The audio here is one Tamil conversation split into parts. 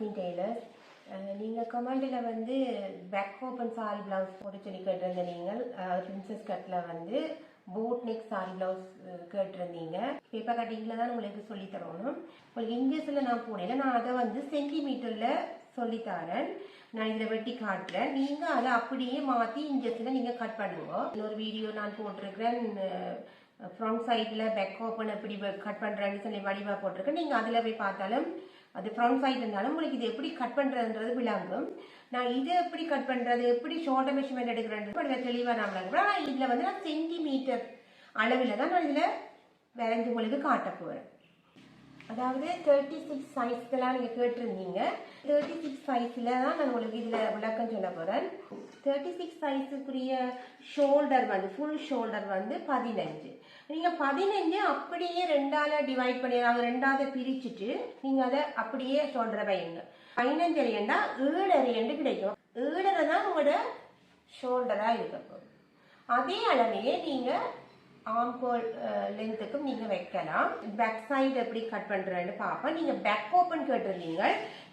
ஜாஸ்மின் டெய்லர் நீங்கள் கமெண்டில் வந்து பேக் ஓப்பன் சாரி ப்ளவுஸ் போட்டு சொல்லி கேட்டிருந்த நீங்கள் பிரின்சஸ் கட்டில் வந்து போட் நெக் சாரி பிளவுஸ் கேட்டிருந்தீங்க. பேப்பர் கட்டிங்கில் தான் உங்களுக்கு சொல்லி தரணும். உங்களுக்கு இன்ச்சஸில் நான் போனேன் நான் அதை வந்து சென்டிமீட்டரில் சொல்லித்தரேன் நான் இதில் வெட்டி காட்டுறேன். நீங்கள் அதை அப்படியே மாற்றி இன்ச்சஸில் நீங்கள் கட் பண்ணுங்க. இன்னொரு வீடியோ நான் போட்டிருக்கிறேன். ஃப்ரண்ட் சைடில் பேக் ஓப்பன் எப்படி கட் பண்ணுறேன்னு சொல்லி வடிவாக போட்டிருக்கேன். நீங்கள் அதில் போய் பார்த்தாலும் அது ஃப்ரண்ட் சைடு இருந்தாலும் உங்களுக்கு இது எப்படி கட் பண்ணுறதுன்றது விளங்கும். நான் இதை எப்படி கட் பண்ணுறது எப்படி ஷோல்டர் மெஷர்மெண்ட் எடுக்கிறேன்றது அதில் தெளிவாக நான் விளங்குறேன். ஆனால் இதில் வந்து நான் சென்டிமீட்டர் அளவில் தான் நான் இதில் வரைஞ்சு உங்களுக்கு காட்ட போகிறேன் அதாவது தேர்ட்டி சிக்ஸ் சைஸ்க்கெல்லாம் நீங்கள் கேட்டிருந்தீங்க. தேர்ட்டி சிக்ஸ் சைஸில் தான் நான் உங்களுக்கு இதில் விளக்கம் சொல்ல போகிறேன் தேர்ட்டி சிக்ஸ் சைஸுக்குரிய ஷோல்டர் வந்து ஃபுல் ஷோல்டர் வந்து பதினஞ்சு நீங்கள் பதினஞ்சு அப்படியே ரெண்டால் டிவைட் பண்ணி ரெண்டாவது பிரிச்சுட்டு நீங்கள் அதை அப்படியே சொல்கிற வைங்க பதினஞ்சு அரியண்டா ஏழு அரையண்டு கிடைக்கும். ஏழரை தான் உங்களோட ஷோல்டராக இருக்க அதே அளவையே நீங்கள் ஆம்கோல் லென்த்துக்கும் நீங்கள் வைக்கலாம். பேக் சைடு எப்படி கட் பண்ணுறேன்னு பார்ப்போம். நீங்கள் பேக் ஓப்பன் கேட்டிருந்தீங்க.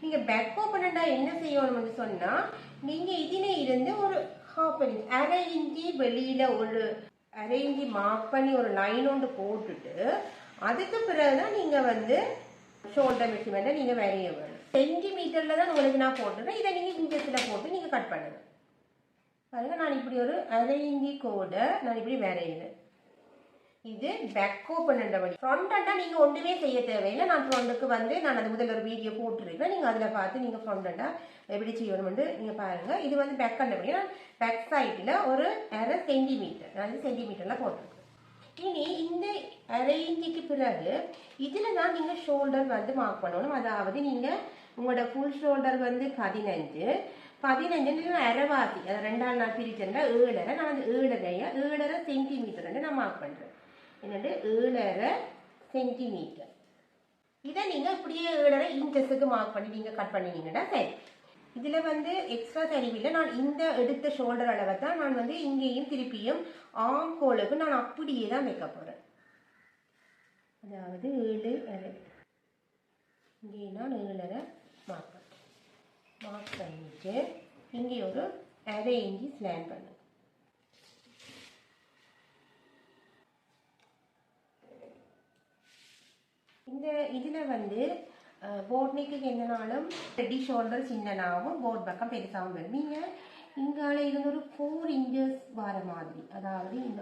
நீங்கள் பேக் ஓப்பன்டா என்ன செய்யணும்னு சொன்னால் நீங்கள் இதில் இருந்து ஒரு ஹாஃப் இன்ச் அரை இன்ச்சி வெளியில் ஒரு அரேஞ்சி மார்க் பண்ணி ஒரு லைன் ஒன்று போட்டுட்டு அதுக்கு பிறகுதான் நீங்கள் வந்து ஷோல்டர் மெஷர்மெண்ட்டை நீங்கள் வரைய வேணும். சென்டிமீட்டரில் தான் உங்களுக்கு நான் போட்டுருவேன் இதை நீங்கள் இன்ச்சஸ்ல போட்டு நீங்கள் கட் பண்ணுங்கள் பாருங்கள் நான் இப்படி ஒரு அரை கோடை நான் இப்படி வரையுறேன் இது பேக் ஓப்பன் என்றபடி ஃப்ரண்ட் நீங்க ஒன்றுமே செய்ய தேவையில்லை. நான் ஃப்ரண்ட்டுக்கு வந்து நான் அது முதல்ல ஒரு வீடியோ போட்டிருக்கேன். நீங்க அதுல பார்த்து நீங்க ஃப்ரண்ட் எப்படி செய்யணும்னு நீங்க பாருங்க. இது வந்து பேக் அண்டபடி நான் பேக் சைடில் ஒரு அரை சென்டிமீட்டர் அதாவது சென்டிமீட்டர்ல போட்டிருக்கேன். இனி இந்த அரை இன்ச்சுக்கு பிறகு இதுல தான் நீங்க ஷோல்டர் வந்து மார்க் பண்ணணும். அதாவது நீங்க உங்களோட ஃபுல் ஷோல்டர் வந்து பதினஞ்சு பதினஞ்சு அரைவாசி அது ரெண்டாம் நாள் பிரிச்சேன்னா ஏழரை நான் வந்து ஏழரையா ஏழரை சென்டிமீட்டர் நான் மார்க் பண்றேன். என்னது? ஏழரை சென்டிமீட்டர் இதை நீங்கள் இப்படியே ஏழரை இன்ச்சஸுக்கு மார்க் பண்ணி நீங்கள் கட் பண்ணினீங்கன்னா சரி. இதில் வந்து எக்ஸ்ட்ரா சரிவில்லை. நான் இந்த எடுத்த ஷோல்டர் அளவை தான் நான் வந்து இங்கேயும் திருப்பியும் ஆம் கோலுக்கு நான் அப்படியே தான் வைக்க போகிறேன் அதாவது ஏழு அரை இங்கே நான் ஏழரை மார்க் பண்ணேன் மார்க் பண்ணிட்டு இங்கே ஒரு அரை இன்ச்சி ஸ்லான் பண்ணுவேன் இந்த இதில் வந்து போட் நெக்கு என்னனாலும் ரெடி ஷோல்டர் சின்னனாகவும் போட் பக்கம் பெருசாகவும் வரும். நீங்கள் இங்கால இருந்து ஒரு ஃபோர் இன்ச்சஸ் வர மாதிரி அதாவது இந்த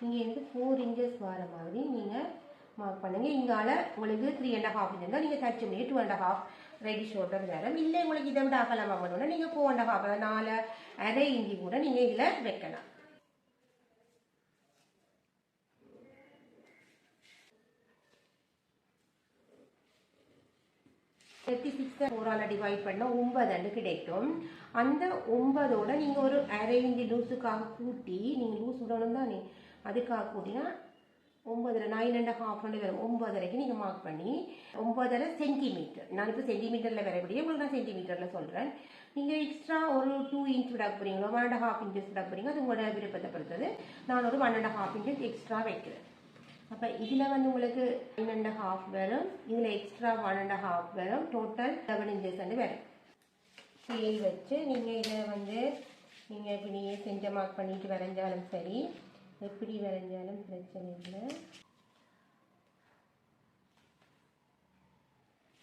நீங்கள் இருந்து ஃபோர் இன்ச்சஸ் வர மாதிரி நீங்கள் மார்க் பண்ணுங்கள் இங்கால உங்களுக்கு த்ரீ அண்ட் ஹாஃப் இருந்தால் நீங்கள் தச்சு முடியும் two and half ready shoulder வரும். இல்லை உங்களுக்கு இதை விட அகலமாக பண்ணணும்னா நீங்கள் ஃபோர் அண்ட் ஹாஃப் நாலு அரை இஞ்சி கூட நீங்கள் இதில் வைக்கலாம். தேர்ட்டி ஓரால் டிவைட் பண்ண ஒன்பதுன்னு கிடைக்கும். அந்த ஒன்பதோட நீங்கள் ஒரு அரேஞ்சு லூஸுக்காக கூட்டி நீங்கள் லூஸ் விடணும் தானே? அதுக்காக கூட்டினா ஒன்பதரை நைன் அண்ட் ஹாஃப் வரும். ஒன்பதரைக்கு நீங்கள் மார்க் பண்ணி ஒன்பதரை சென்டிமீட்டர் நான் இப்போ சென்டிமீட்டரில் வரக்கூடிய உங்களுக்கு நான் சென்டிமீட்டரில் சொல்கிறேன் நீங்கள் எக்ஸ்ட்ரா ஒரு டூ இன்ச் விட போகிறீங்களோ ஒன் அண்ட் ஹாஃப் இன்ச்சஸ் விட போகிறீங்க அது உங்களோட விருப்பத்தை பொறுத்தது. நான் ஒரு one and half inches extra வைக்கிறேன். அப்போ இதில் வந்து உங்களுக்கு நைன் அண்ட் ஹாஃப் வரும். இதில் எக்ஸ்ட்ரா ஒன் அண்ட் ஹாஃப் வரும். டோட்டல் செவன் இன்ச்சஸ் வந்து வரும். ஸ்கேல் வச்சு நீங்கள் இதை வந்து நீங்கள் இப்படி செஞ்ச மார்க் பண்ணிட்டு வரைஞ்சாலும் சரி. எப்படி வரைஞ்சாலும் பிரச்சனை இல்லை.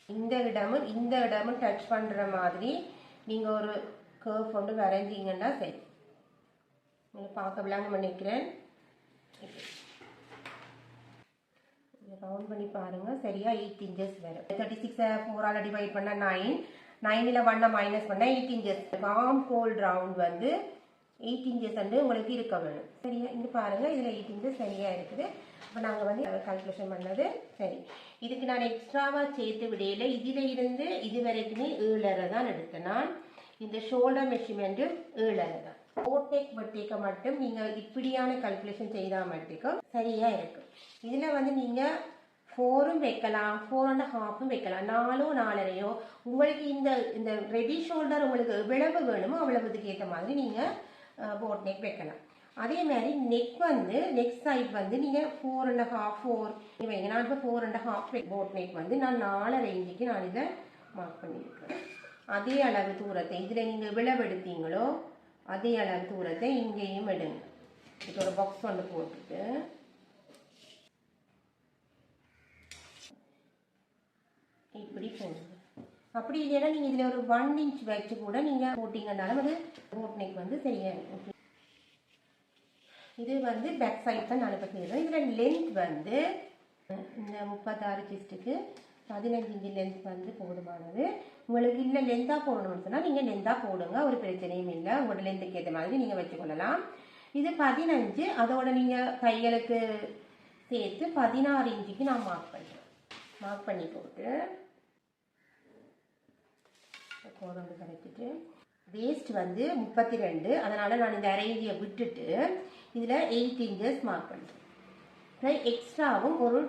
இந்த இடமும் இந்த இடமும் டச் பண்ணுற மாதிரி நீங்கள் ஒரு கர்வ் கொண்டு வரைஞ்சிங்கன்னா சரி. உங்களை பார்க்க விளங்க நினைக்கிறேன். ரவுண்ட் பண்ணி பாருங்க. சரியா எயிட் இன்ச்சஸ் வரும். தேர்ட்டி சிக்ஸை ஃபோரால் டிவைட் பண்ண நைன் நைனில் ஒன்னை மைனஸ் பண்ண எயிட் இன்ச்சஸ் வாம் கோல்ட் ரவுண்ட் வந்து எயிட் இன்ச்சஸ் வந்து உங்களுக்கு இருக்க வேணும். சரியா? இங்கே பாருங்க இதில் எயிட் இன்ச்சஸ் சரியா இருக்குது. இப்போ நாங்கள் வந்து கால்குலேஷன் பண்ணது சரி. இதுக்கு நான் எக்ஸ்ட்ராவாக சேர்த்து விடையில இதில் இருந்து இது வரைக்குமே ஏழரை தான் எடுத்தேன் நான். இந்த ஷோல்டர் மெஷர்மெண்ட்டு ஏழரை தான். ஓட்டேக் வட்டிக்க மட்டும் நீங்கள் இப்படியான கல்குலேஷன் செய்தால் மட்டும் சரியாக இருக்கும் இதில் வந்து நீங்கள் ஃபோரும் வைக்கலாம். ஃபோர் அண்ட் ஹாஃபும் வைக்கலாம். நாலோ நாலரையோ. உங்களுக்கு இந்த இந்த ரெடி ஷோல்டர் உங்களுக்கு எவ்வளவு வேணுமோ அவ்வளவுக்கு ஏற்ற மாதிரி நீங்கள் போட் நெக் வைக்கலாம். அதே மாதிரி நெக் வந்து நெக் சைட் வந்து நீங்கள் ஃபோர் அண்ட் ஹாஃப் ஃபோர் வைங்க. நான் இப்போ four and half boat neck வந்து நான் நாலரை இன்றைக்கு நான் இதை மார்க் பண்ணியிருக்கேன். அதே அளவு தூரத்தை இதில் நீங்கள் விளவெடுத்தீங்களோ அதே அளவு தூரத்தை இங்கேயும் எடுங்க. இது ஒரு பாக்ஸ் ஒன்று போட்டுட்டு. இப்படி போடுங்க. அப்படி இல்லைன்னா நீங்கள் இதில் ஒரு ஒன் இன்ச் வச்சு கூட நீங்கள் போட்டிங்கனாலும் அது போட் நெக் வந்து சரியாக இருக்கும். இது வந்து பேக் சைட் தான் நான் இப்போ இதில் லென்த் வந்து இந்த முப்பத்தாறு சிஸ்ட்டுக்கு பதினஞ்சு இன்ச்சு லென்த் வந்து போதுமானது. உங்களுக்கு இல்லை லென்த்தாக போடணும்னு சொன்னால் நீங்கள் லென்த்தாக போடுங்க. ஒரு பிரச்சனையும் இல்லை. உங்களோட லென்த்துக்கு ஏற்ற மாதிரி நீங்கள் வச்சுக்கொள்ளலாம். இது பதினஞ்சு. அதோட நீங்கள் கைகளுக்கு சேர்த்து பதினாறு இன்ச்சுக்கு நான் மார்க் பண்ணுறேன் மார்க் பண்ணி போட்டு கோரம்பு கலக்கிட்டு வேஸ்ட் வந்து முப்பத்தி ரெண்டு அதனால் நான் இந்த அரைஞ்சியை விட்டுட்டு இதில் எயிட் இன்ச்சஸ் மார்க் பண்ணுறேன் எக்ஸ்ட்ராவும் ஒரு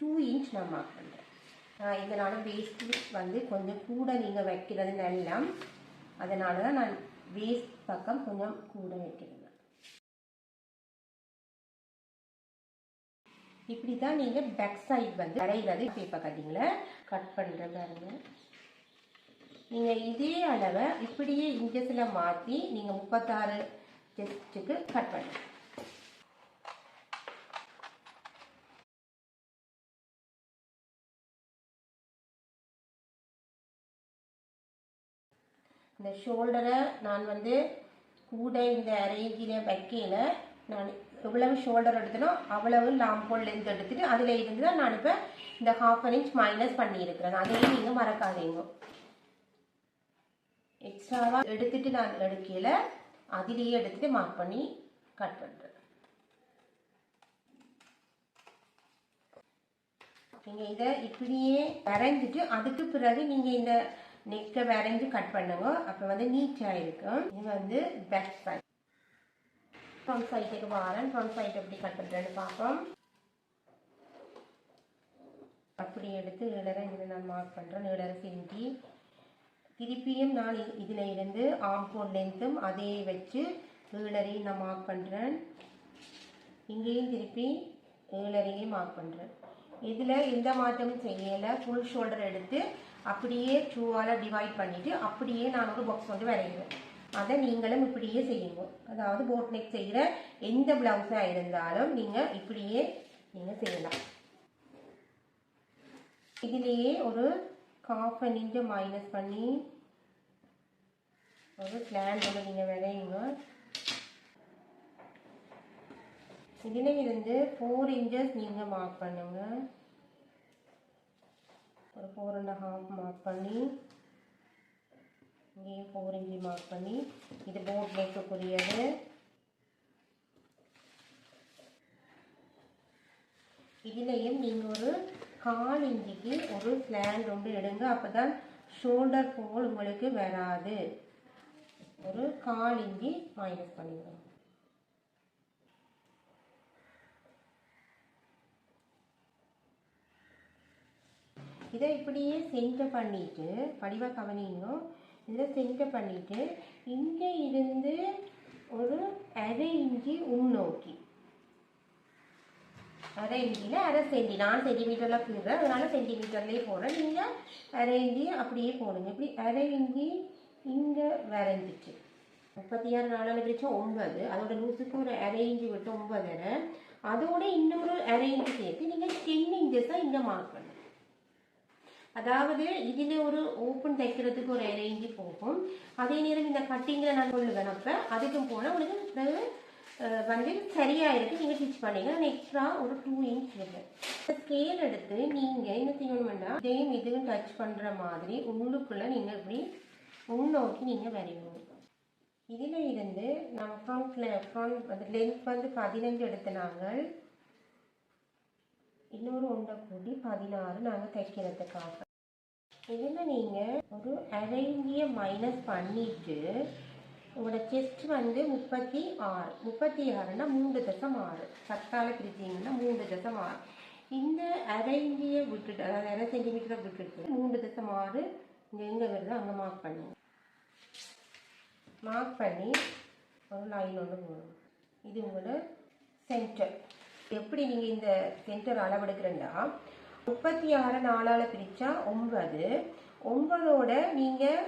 டூ இன்ச் நான் மார்க் பண்ணுறேன் இதனால் வேஸ்ட் வந்து கொஞ்சம் கூட நீங்கள் வைக்கிறது நல்லா அதனால தான் நான் வேஸ்ட் பக்கம் கொஞ்சம் கூட வைக்கிறேன் இப்படி தான் நீங்கள் பேக் சைட் வந்து அரைகிறது பேப்பர் கட்டிங்கில் கட் பண்ணுற பாருங்கள் நீங்கள் இதே அளவை இப்படியே இன்ச்சஸில் மாற்றி நீங்கள் முப்பத்தாறு டெஸ்ட்டுக்கு கட் பண்ணுங்க. இந்த ஷோல்டரை நான் வந்து கூட இந்த அரேஞ்சில் வைக்கையில் நான் எவ்வளவு ஷோல்டர் எடுத்தனோ அவ்வளவு லாம்போல் லென்த் எடுத்துட்டு அதில் இருந்து தான் நான் இப்போ இந்த ஹாஃப் அன் இன்ச் மைனஸ் பண்ணியிருக்கிறேன். அதையும் நீங்கள் மறக்காதீங்க. எக்ஸ்ட்ராவாக எடுத்துட்டு நான் எடுக்கையில் அதிலேயே எடுத்துட்டு மார்க் பண்ணி கட் பண்ணுறேன் நீங்கள் இதை இப்படியே வரைஞ்சிட்டு அதுக்கு பிறகு நீங்கள் இந்த நெக்கை வரைஞ்சி கட் பண்ணுங்க. அப்போ வந்து நீட்டாக இருக்கும். இது வந்து பேக் சைட் ஃப்ரண்ட் சைட்டுக்கு வரேன். ஃப்ரண்ட் சைட் எப்படி கட் பண்ணுறேன்னு பார்ப்போம். அப்படி எடுத்து நீளரை இதில் நான் மார்க் பண்ணுறேன் நீளரை செஞ்சு திருப்பியும் நான் இதில் இருந்து ஆம்கோல் லென்த்தும் அதே வச்சு ஏழரையும் நான் மார்க் பண்ணுறேன் இங்கேயும் திருப்பி ஏழரையும் மார்க் பண்ணுறேன் இதில் எந்த மாற்றமும் செய்யலை. ஃபுல் ஷோல்டர் எடுத்து அப்படியே டூவால் டிவைட் பண்ணிவிட்டு அப்படியே நான் ஒரு பாக்ஸ் வந்து வரைகிறேன் அதை நீங்களும் இப்படியே செய்யுங்க. அதாவது போட் நெக் செய்கிற எந்த ப்ளவுஸாக இருந்தாலும் நீங்கள் இப்படியே நீங்கள் செய்யலாம். இதிலேயே ஒரு காஃப் அன் மைனஸ் பண்ணி ஒரு ஸ்லாண்ட் ஒன்று நீங்கள் விளையுங்க. இதில் இருந்து ஃபோர் இன்ச்சஸ் நீங்கள் மார்க் பண்ணுங்க. ஒரு ஃபோர் அண்ட் ஹாஃப் மார்க் பண்ணி இங்கேயும் ஃபோர் இன்ச்சு மார்க் பண்ணி இது போட் வைக்கக்கூடியது இதுலேயும் நீங்கள் ஒரு கால் இஞ்சிக்கு ஒரு ஸ்லாண்ட் ஒன்று எடுங்க. அப்போ தான் ஷோல்டர் போல் உங்களுக்கு வராது. ஒரு கால் இஞ்சி மைனஸ் பண்ணிடுங்க. இதை இப்படியே சென்டர் பண்ணிட்டு படிவ கவனியும் இதை சென்டர் பண்ணிட்டு இங்கே இருந்து ஒரு அரை இன்ச்சி உள்நோக்கி. அரை இன்ச்சியில் அரை சென்டி நான் சென்டிமீட்டரில் போயிடுறேன். அதனால் சென்டிமீட்டர்லேயே போடுறேன். நீங்கள் அரை இன்ச்சி அப்படியே போடுங்க. இப்படி அரை இன்ச்சி இங்கே வரைஞ்சிச்சு முப்பத்தி ஆறு நாளால் பிரிச்சு ஒன்பது. அதோட லூஸுக்கு ஒரு அரை இன்ச்சி விட்டு ஒன்பதரை. அதோட இன்னொரு அரை இன்ச்சி சேர்த்து நீங்கள் டென் இன்ச்சஸாக இங்கே மார்க் பண்ணுங்க. அதாவது இதில் ஒரு ஓப்பன் தைக்கிறதுக்கு ஒரு அரை இன்ச்சி போகும். அதே நேரம் இந்த கட்டிங்கில் நான் சொல்லுவேன் அப்போ அதுக்கும் போனால் உங்களுக்கு வந்து சரியாக இருக்குது நீங்கள் ஸ்டிச் பண்ணீங்க. எக்ஸ்ட்ரா ஒரு டூ இன்ச் விடுறேன் ஸ்கேல் எடுத்து நீங்கள் என்ன செய்யணும்னா இதையும் இதுவும் டச் பண்ணுற மாதிரி உள்ளுக்குள்ளே நீங்கள் இப்படி உள்நோக்கி நீங்கள் வரையணும். இதில் இருந்து நம்ம ஃப்ரண்ட்ல ஃப்ரண்ட் வந்து லென்த் வந்து பதினஞ்சு எடுத்து நாங்கள் இன்னொரு ஒன்றை கூட்டி பதினாறு நாங்கள் தைக்கிறதுக்காக. இதில் நீங்கள் ஒரு அரேஞ்சிய மைனஸ் பண்ணிட்டு உங்களோட செஸ்ட் வந்து முப்பத்தி ஆறு. முப்பத்தி ஆறுனா மூன்று தசம் ஆறு. சத்தால பிரிச்சிங்கன்னா மூன்று தசம் ஆறு. இந்த அரேஞ்சியை விட்டுட்டு அதாவது அரை சென்டிமீட்டரை விட்டுட்டு மூன்று தசம் ஆறு இங்கே எங்கே வருதோ அங்கே மார்க் பண்ணுங்க. மார்க் பண்ணி ஒரு லைன் ஒன்று போடணும் இது உங்களோட சென்டர் எப்படி நீங்கள் இந்த சென்டர் அளவெடுக்கிறேன்னா முப்பத்தி ஆறு நாலால் பிரித்தா ஒன்பது. ஒன்பதோட நீங்கள்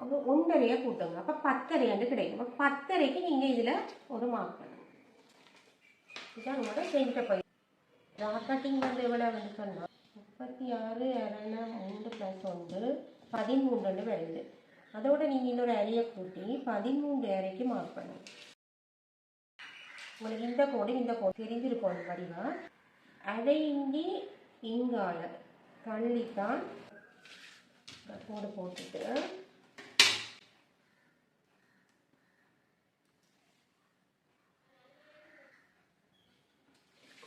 அப்புறம் ஒன்றரையை கூட்டுங்க. அப்போ பத்தரையாண்டு கிடைக்கும். அப்போ பத்தரைக்கு நீங்கள் இதில் ஒரு மார்க் பண்ணுங்க இதுதான் உங்களோட சென்டர் போய் ராக்கட்டிங் வந்து எவ்வளோ வந்து சொன்னால் முப்பத்தி ஆறு அரணா மூன்று ப்ளஸ் ஒன்று பதிமூன்று வருது. அதோட நீங்கள் இன்னொரு அறையை கூட்டி பதிமூன்று அறைக்கு மார்க் பண்ணுங்க உங்களுக்கு இந்த கோடு இந்த கோடு தெரிஞ்சிருக்கோம் வடிவா அதை இங்கி இங்கால தள்ளித்தான் கோடு போட்டுட்டு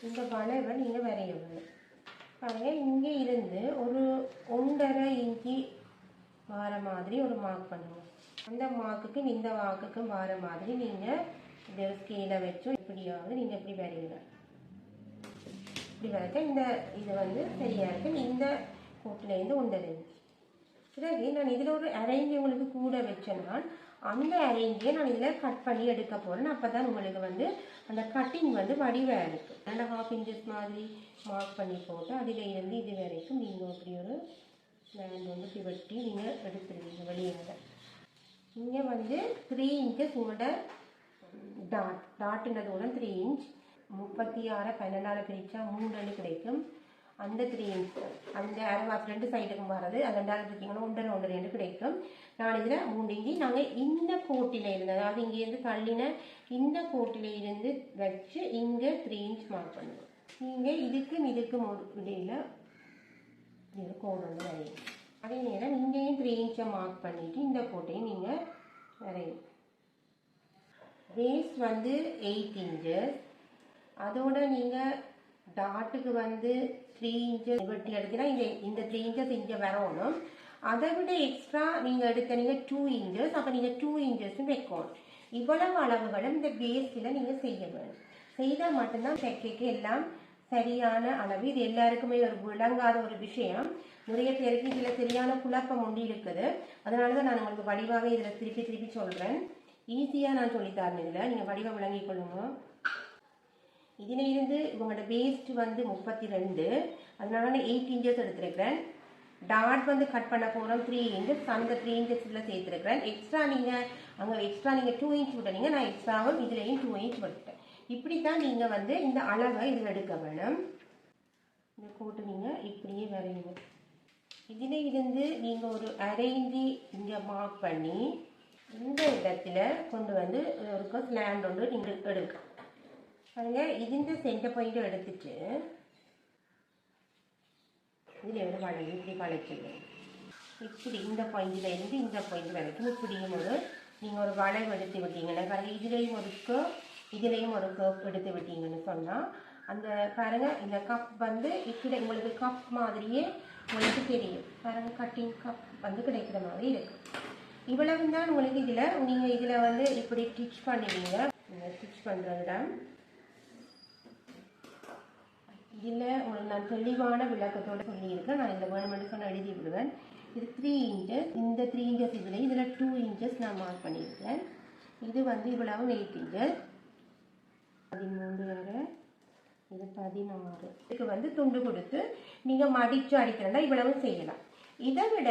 இந்த வளைவை நீங்கள் வரைய வேணும் பாருங்க இங்கே இருந்து ஒரு ஒன்றரை இன்ச்சி வார மாதிரி ஒரு மார்க் பண்ணுவோம். அந்த மார்க்குக்கும் இந்த மார்க்குக்கும் வார மாதிரி நீங்கள் இந்த ஸ்கேலை வச்சோ இப்படியாவது நீங்கள் இப்படி வரையுங்க. இப்படி வரைக்க இந்த இது வந்து சரியாக இருக்கு இந்த கூட்டிலேருந்து ஒன்றரை இன்ச் பிறகு நான் இதில் ஒரு அரேஞ்ச் உங்களுக்கு கூட வச்சேன்னா அந்த அரேஞ்சை நான் இதில் கட் பண்ணி எடுக்க போகிறேன் அப்போ தான் உங்களுக்கு வந்து அந்த கட்டிங் வந்து வடிவாக இருக்குது ரெண்டு ஹாஃப் இன்ச்சஸ் மாதிரி மார்க் பண்ணி போட்டு அதில் இருந்து இது வரைக்கும் நீங்கள் அப்படி ஒரு லேண்ட் வந்து பிவட்டி நீங்கள் எடுத்துருவீங்க வெளியாக இங்கே வந்து த்ரீ இன்ச்சஸ் உங்களோட டாட் டாட்டுன்றது கூட த்ரீ இன்ச் முப்பத்தி ஆறு பன்னெண்டால் பிரித்தா மூணு கிடைக்கும். அந்த த்ரீ இன்ச் அந்த அரைவாஸ் ரெண்டு சைடுக்கும் வர்றது அது ரெண்டாவது பிரிச்சிங்கன்னா ஒன்றரை ஒன்றரை ரெண்டு கிடைக்கும். நான் இதில் மூண்டிங்கி நாங்கள் இந்த கோட்டில் இருந்து அதாவது இங்கேருந்து தள்ளின இந்த கோட்டில் இருந்து வச்சு இங்கே த்ரீ இன்ச் மார்க் பண்ணுவோம். நீங்கள் இதுக்கும் இதுக்கும் ஒரு இடையில் இது கோடு வந்து வரையும். அதே நேரம் இங்கேயும் த்ரீ இன்ச்சை மார்க் பண்ணிவிட்டு இந்த கோட்டையும் நீங்கள் வரையும். வேஸ்ட் வந்து எயிட் இன்ச்சஸ் அதோட நீங்கள் டாட்டுக்கு வந்து த்ரீ இன்ச்சஸ் வெட்டி எடுத்தீங்கன்னா இந்த இந்த த்ரீ இன்ச்சஸ் இங்கே வரணும். அதை விட எக்ஸ்ட்ரா நீங்கள் எடுத்தீங்க டூ இன்ச்சஸ் அப்போ நீங்கள் டூ இன்ச்சஸும் வைக்கணும். இவ்வளவு அளவுகளும் இந்த பேஸில் நீங்கள் செய்ய வேணும். செய்தால் மட்டும்தான் செக்கைக்கு எல்லாம் சரியான அளவு. இது எல்லாருக்குமே ஒரு விளங்காத ஒரு விஷயம். நிறைய பேருக்கு இதில் சரியான குழப்பம் ஒன்று இருக்குது. அதனால தான் நான் உங்களுக்கு வடிவாக இதில் திருப்பி திருப்பி சொல்கிறேன் ஈஸியாக நான் சொல்லித்தரேன் இதில். நீங்கள் வடிவம் விளங்கிக் கொள்ளுங்க. இதில் இருந்து இவங்களோட வேஸ்ட் வந்து முப்பத்தி ரெண்டு அதனால நான் எயிட் இன்ச்சஸ் எடுத்திருக்கிறேன். டாட் வந்து கட் பண்ண போகிறோம் த்ரீ இன்ச்சஸ் அந்த த்ரீ இன்ச்சஸில் சேர்த்துருக்கிறேன். எக்ஸ்ட்ரா நீங்கள் அங்கே எக்ஸ்ட்ரா நீங்கள் டூ இன்ச் விட்டீங்க நான் எக்ஸ்ட்ராவும் இதுலேயும் டூ இன்ச் விட்டுட்டேன். இப்படி தான் நீங்கள் வந்து இந்த அளவை இதில் எடுக்க வேணும். இந்த கோட்டை நீங்கள் இப்படியே வரையணும். இதில் இருந்து நீங்கள் ஒரு அரேஞ்சி இங்கே மார்க் பண்ணி இந்த இடத்துல கொண்டு வந்து ஒரு ஸ்லாண்ட் ஒன்று நீங்கள் எடுக்கலாம். பாருங்க ഇതിൻ്റെ സെൻറ്റർ പോയിന്റ് എടുത്തിട്ട് ഇതിലൊരു വളയും இப்படி வளைக்கணும் இப்படி இந்த பாயிண்ட்ல இருந்து இந்த பாயிண்ட் வரைக்கும் இப்படியும் ஒரு நீங்கள் ஒரு வளைவு எடுத்து விட்டீங்கன்னா பாருங்க இதுலேயும் ஒரு கேர்வ் இதுலேயும் ஒரு கேர்வ் எடுத்து விட்டீங்கன்னு சொன்னால் அந்த பாருங்க இந்த கப் வந்து இப்படி உங்களுக்கு கப் மாதிரியே உங்களுக்கு தெரியும் பாருங்க கட்டிங் கப் வந்து கிடைக்கிற மாதிரி இருக்கு இவ்வளவு தான் உங்களுக்கு இதில் நீங்கள் இதில் வந்து இப்படி ஸ்டிச் பண்ணுவீங்க ஸ்டிச் பண்ணுற இடம் இதில் ஒரு நான் தெளிவான விளக்கத்தோடு சொல்லியிருக்கேன் நான் இந்த வேணுமென்று சொன்ன எழுதி விடுவேன் இது த்ரீ இன்ச்சஸ் இந்த த்ரீ இன்ச்சஸ் இதில் இதில் டூ இன்ச்சஸ் நான் மார்க் பண்ணியிருக்கேன் இது வந்து இவ்வளவு எயிட் இன்ச்சஸ் பதிமூன்று வேறு இது பதினாறு. இதுக்கு வந்து துண்டு கொடுத்து நீங்கள் மடித்து அடிக்கிறதா இவ்வளவு செய்யலாம். இதை விட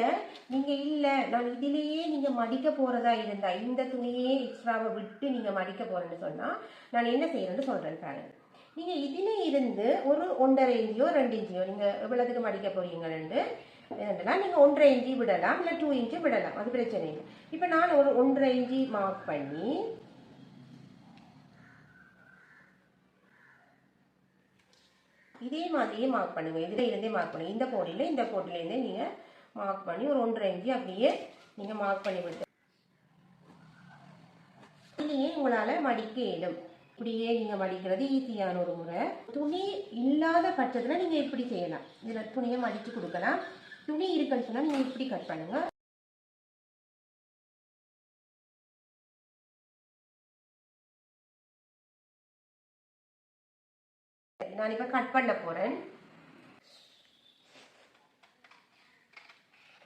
நீங்கள் இல்லை நான் இதிலேயே நீங்கள் மடிக்க போகிறதா இருந்தால் இந்த துணியே எக்ஸ்ட்ராவை விட்டு நீங்கள் மடிக்க போகிறேன்னு சொன்னால் நான் என்ன செய்யறேன்னு சொல்கிறேன் பாருங்க. நீங்கள் இதில் இருந்து ஒரு ஒன்றரை இன்ச்சியோ ரெண்டு இன்ச்சியோ நீங்கள் எவ்வளோத்துக்கு மடிக்க போறீங்கன்னு இதெல்லாம் நீங்கள் ஒன்றரை இன்ச்சி விடலாம் இல்லை டூ இன்ச்சு விடலாம். அது பிரச்சனை இல்லை. இப்போ நான் ஒரு ஒன்றரை இன்ச்சி மார்க் பண்ணி இதே மாதிரியே மார்க் பண்ணுங்க. இதில் இருந்தே மார்க் பண்ணுங்க. இந்த கோடியில் இந்த கோட்டிலேருந்தே நீங்கள் மார்க் பண்ணி ஒரு ஒன்றரை இன்ச்சி அப்படியே நீங்கள் மார்க் பண்ணி விட்டு இதுலேயே உங்களால் மடிக்க இயலும். இப்படியே நீங்கள் மடிக்கிறது ஈஸியான ஒரு முறை. துணி இல்லாத பட்சத்தில் நீங்கள் இப்படி செய்யலாம். இதில் துணியை மடித்து கொடுக்கலாம். துணி இருக்குன்னு சொன்னால் நீங்கள் இப்படி கட் பண்ணுங்க. நான் இப்போ கட் பண்ண போகிறேன்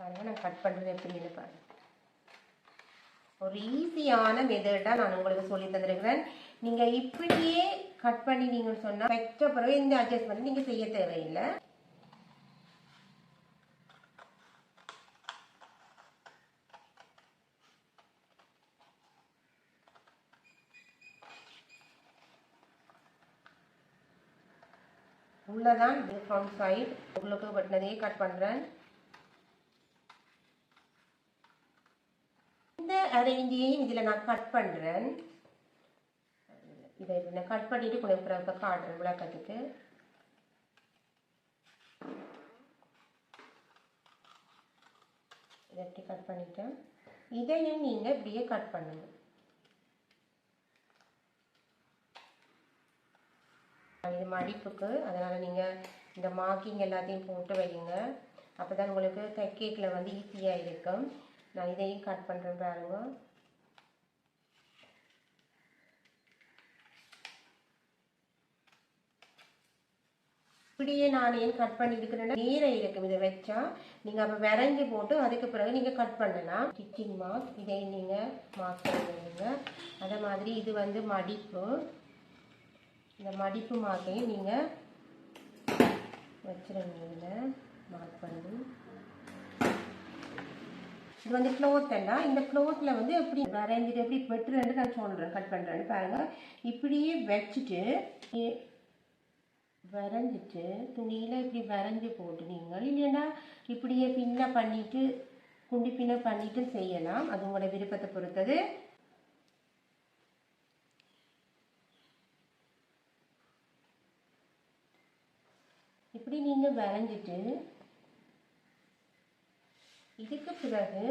பாருங்க நான் கட் பண்ணுறது எப்படின்னு பாருங்க. ஒரு ஈஸியான மெத்தடாக நான் உங்களுக்கு சொல்லி தந்திருக்கிறேன். நீங்கள் இப்படியே கட் பண்ணி நீங்கள் சொன்னால் வைக்க பிறகு எந்த அட்ஜஸ்ட்மெண்ட் நீங்கள் செய்ய தேவையில்லை. உள்ளதான் ஃப்ரண்ட் சைட் உங்களுக்கு வெட்டினதையே கட் பண்ணுறேன் இந்த அரேஞ்சியையும் இதில் நான் கட் பண்ணுறேன் இதை நான் கட் பண்ணிவிட்டு கொஞ்சம் பிறகு காட்டுறேன் விளக்கத்துக்கு. இதை எப்படி கட் பண்ணிட்டேன். இதையும் நீங்கள் இப்படியே கட் பண்ணுங்க. இது மடிப்புக்கு அதனால் நீங்கள் இந்த மார்க்கிங் எல்லாத்தையும் போட்டு வைங்க. அப்போ தான் உங்களுக்கு கேக்கில் வந்து ஈஸியாக இருக்கும். நான் இதையும் கட் பண்ணுறேன் பாருங்க. இப்படியே நான் ஏன் கட் பண்ணியிருக்கிறேன்னா நீரை இருக்கும் இதை வச்சா நீங்கள் அப்போ விரைஞ்சி போட்டு அதுக்கு பிறகு நீங்கள் கட் பண்ணலாம். ஸ்டிச்சிங் மார்க் இதை நீங்கள் மார்க் பண்ணிடுவீங்க அதே மாதிரி இது வந்து மடிப்பு. இந்த மடிப்பு மார்க்கையும் நீங்கள் வச்சிருங்க இதில். மார்க் பண்ணி. இது வந்து க்ளோத் எல்லாம் இந்த க்ளோத்தில் வந்து எப்படி வரைஞ்சிட்டு எப்படி வெட்டுறேன்னு நான் சொல்கிறேன் கட் பண்ணுறேன்னு பாருங்கள் இப்படியே வச்சுட்டு வரைஞ்சிட்டு துணியில் இப்படி வரைஞ்சி போட்டு நீங்கள் இல்லைன்னா இப்படியே பின்ன பண்ணிவிட்டு குண்டி பின்ன பண்ணிவிட்டு செய்யலாம். அது உங்களோட விருப்பத்தை பொறுத்தது. இப்படி நீங்கள் வரைஞ்சிட்டு இதுக்கு பிறகு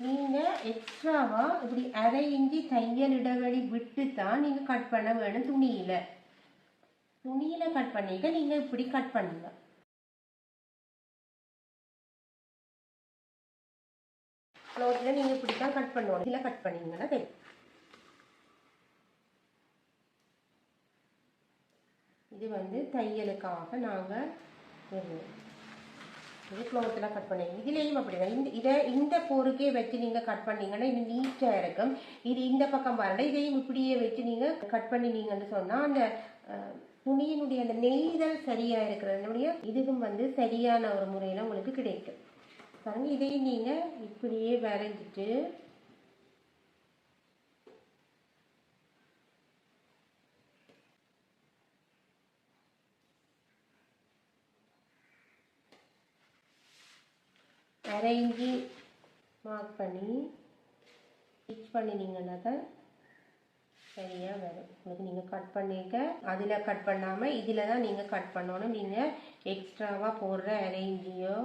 நீங்கள் எக்ஸ்ட்ராவாக இப்படி அரை இஞ்சி தையல் இடைவெளி விட்டு தான் நீங்கள் கட் பண்ண வேணும் துணியில். துணியில் கட் பண்ணிக்க நீங்கள் இப்படி கட் பண்ணுங்க. க்ளோத்தில் நீங்கள் இப்படி தான் கட் பண்ணுவோம் இதில் கட் பண்ணீங்கன்னா தெரியும் இது வந்து தையலுக்காக நாங்கள் வருவோம் இது க்ளோத்தில் கட் பண்ணி இதுலேயும் அப்படிதான். இந்த இதை இந்த போருக்கே வச்சு நீங்கள் கட் பண்ணீங்கன்னா இது நீட்டாக இருக்கும். இது இந்த பக்கம் பாருங்க. இதையும் இப்படியே வச்சு நீங்கள் கட் பண்ணினீங்கன்னு சொன்னால் அந்த துணியினுடைய அந்த நெய்தல் சரியாக இருக்கிறதுனுடைய இதுவும் வந்து சரியான ஒரு முறையில் உங்களுக்கு கிடைக்கும். பாருங்கள் இதையும் நீங்கள் இப்படியே வரைஞ்சிட்டு அரைஞ்சி மார்க் பண்ணி ஸ்டிச் பண்ணினீங்கன்னா தான் சரியாக வரும். உங்களுக்கு நீங்கள் கட் பண்ணிக்க அதில் கட் பண்ணாமல் இதில் தான் நீங்கள் கட் பண்ணணும். நீங்கள் எக்ஸ்ட்ராவாக போடுற அரேஞ்சியோ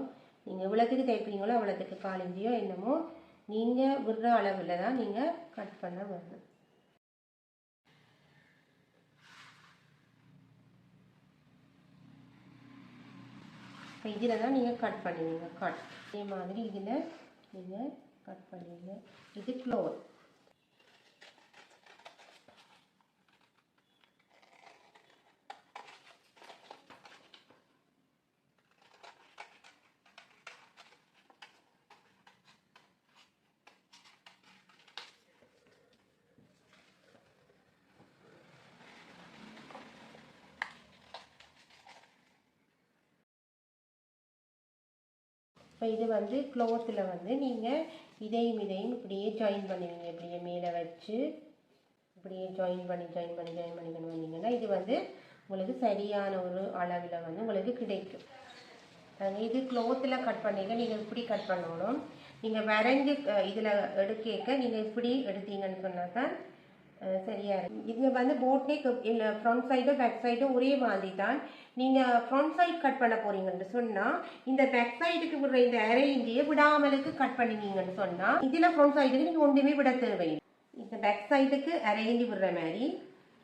நீங்கள் எவ்வளோத்துக்கு தைப்பீங்களோ அவ்வளோத்துக்கு காலிஞ்சியோ என்னமோ நீங்கள் விடுற அளவில் தான் நீங்கள் கட் பண்ண வரணும். இப்போ இதில் தான் நீங்கள் கட் பண்ணுவீங்க கட் இதே மாதிரி இதில் நீங்கள் கட் பண்ணிடுங்க. இது க்ளோத் இப்போ இது வந்து க்ளோத்தில் வந்து நீங்கள் இதையும் இதையும் இப்படியே ஜாயின் பண்ணுவீங்க. இப்படியே மேலே வச்சு இப்படியே ஜாயின் பண்ணி ஜாயின் பண்ணி ஜாயின் பண்ணி கொண்டு வந்தீங்கன்னா இது வந்து உங்களுக்கு சரியான ஒரு அளவில் வந்து உங்களுக்கு கிடைக்கும். இது க்ளோத்தில் கட் பண்ணிக்க நீங்கள் இப்படி கட் பண்ணணும். நீங்கள் வரைஞ்சி இதில் எடுக்க நீங்கள் இப்படி எடுத்தீங்கன்னு சொன்னால் தான் சரியா இருக்கும் இது வந்து போட் நெக் இல்லை ஃப்ரண்ட் சைடும் பேக் சைடும் ஒரே மாதிரி தான் நீங்கள் ஃப்ரண்ட் சைடு கட் பண்ண போறீங்கன்னு சொன்னால் இந்த பேக் சைடுக்கு விடுற இந்த அரை இஞ்சியை விடாமலுக்கு கட் பண்ணினீங்கன்னு சொன்னால் இதில் ஃப்ரண்ட் சைடுக்கு நீங்கள் ஒன்றுமே விட தேவையில்லை. இந்த பேக் சைடுக்கு அரை இஞ்சி விடுற மாதிரி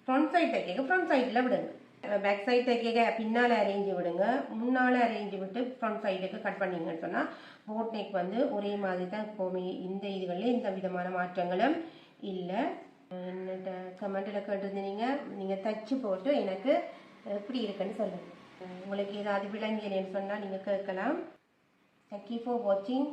ஃப்ரண்ட் சைடு தைக்க ஃப்ரண்ட் சைடில் விடுங்க. பேக் சைடு தைக்க பின்னால் அரேஞ்சு விடுங்க. முன்னால் அரேஞ்சு விட்டு ஃப்ரண்ட் சைடுக்கு கட் பண்ணீங்கன்னு சொன்னால் போட் நெக் வந்து ஒரே மாதிரி தான் எப்போவுமே இந்த இதுகளில் எந்த விதமான மாற்றங்களும் இல்லை. என்னட்ட கமெண்ட்டில் கேட்டிருந்தீங்க. நீங்கள் தச்சு போட்டு எனக்கு எப்படி இருக்குன்னு சொல்லுங்கள் உங்களுக்கு ஏதாவது விளங்கியலன்னு சொன்னால் நீங்கள் கேட்கலாம். தேங்க்யூ ஃபார் வாட்சிங்